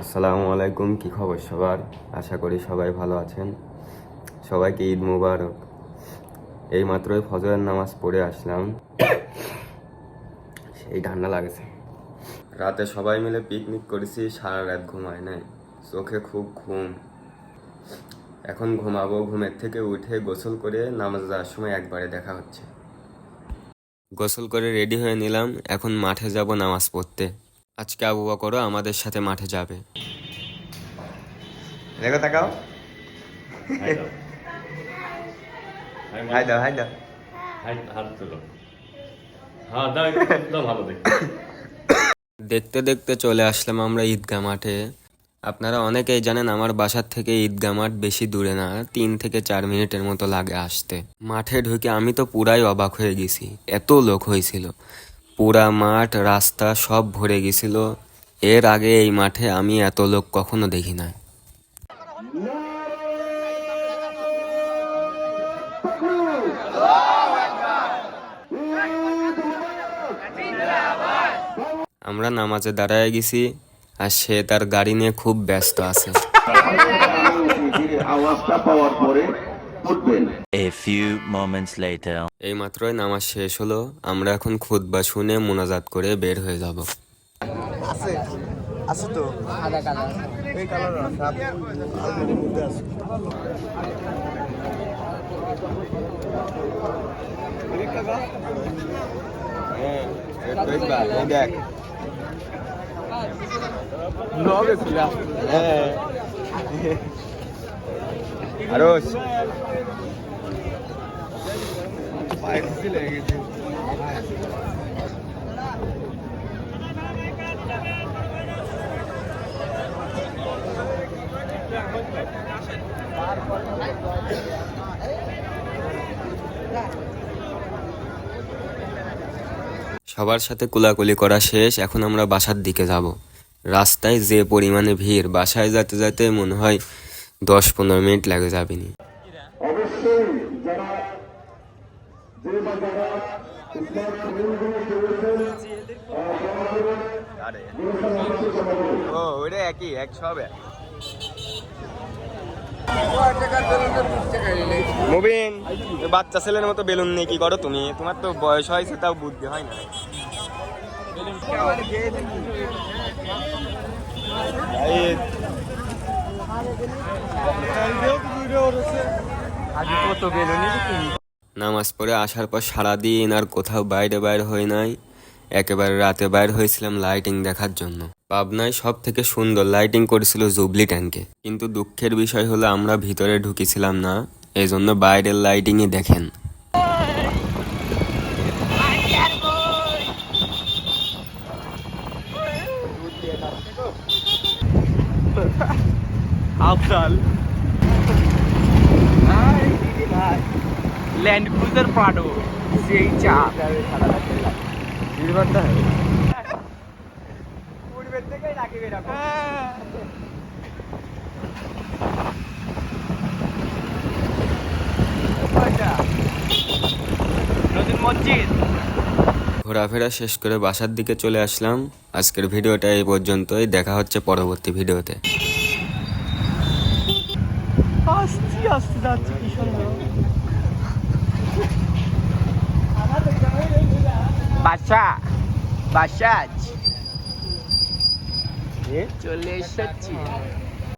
আসসালামু আলাইকুম, কি খবর সবার? আশা করি সবাই ভালো আছেন। সবাইকে ঈদ মুবারক। এই মাত্রই ফজরের নামাজ পড়ে আসলাম। সেই ঠান্ডা লাগেছে। রাতে সবাই মিলে পিকনিক করেছি, সারা রাত ঘুমায় নাই। চোখে খুব ঘুম। এখন ঘুমাবো, ঘুমের থেকে উঠে গোসল করে নামাজ যাওয়ার সময় একবারে দেখা হচ্ছে। গোসল করে রেডি হয়ে নিলাম। এখন মাঠে যাব নামাজ পড়তে। আজকে আবু বকরও আমাদের সাথে মাঠে যাবে। দেখো তাকাও। হাই দাও হাই দাও। হাত হাত তুলো। হ্যাঁ দেখতে দেখতে চলে আসলাম আমরা ঈদগাহ মাঠে। আপনারা অনেকেই জানেন আমার বাসার থেকে ঈদগাহ মাঠ বেশি দূরে না তিন থেকে চার মিনিটের মতো লাগে আসতে। মাঠে ঢুকে আমি তো পুরাই অবাক হয়ে গেছি এত লোক হয়েছিল। পুরা মাঠ, রাস্তা সব ভরে গেছিল। এর আগে এই মাঠে আমি এত লোক কখনো দেখি না আমরা নামাজে দাঁড়ায় গেছি আর সে তার গাড়ি নিয়ে খুব ব্যস্ত আছে। আওয়াজটা পাওয়ার পরে উঠবেন A few moments later. এই মাত্রই নামাজ শেষ হলো আমরা এখন খুতবা শুনে মোনাজাত করে বের হয়ে যাব। আছে আছে তো। সাদা কালার এই কালার আলমারির মধ্যে আছে দেখ সবার সাথে কুলাকুলি করা শেষ, এখন আমরা বাসার দিকে যাব। রাস্তায় যে পরিমাণে ভিড়, বাসায় যেতে যেতে মনে হয় দশ পনেরো মিনিট লাগে যাবেনি। অবশ্যই যারা যে বা যারা ইসলামের মূলগুলো চলেছেন ও একই এক সব বাচ্চা ছেলের মতো বেলুন নিয়ে কি করো তুমি? তোমার তো বয়স হয়েছে তাও বুদ্ধি হয় না। নামাজ পড়ে আসার পর সারাদিন আর কোথাও বাইরে বাইর হয়ে নাই। একেবারে রাতে বাইর হয়েছিলাম লাইটিং দেখার জন্য। পাবনায় সব থেকে সুন্দর লাইটিং করেছিল জুবলি ট্যাঙ্কে। কিন্তু দুঃখের বিষয় হলো আমরা ভিতরে ঢুকেছিলাম না এই জন্য বাইরের লাইটিংই দেখেন। Afzal Land Cruiser Prado. সেই চা। নতুন মসজিদ। ঘোরাফেরা শেষ করে বাসার দিকে চলে আসলাম। আজকের ভিডিওটা এই পর্যন্তই। দেখা হচ্ছে পরবর্তী ভিডিওতে। আস্তে যাচ্ছে কি সুন্দর বাসা বাসা চলে এসেছি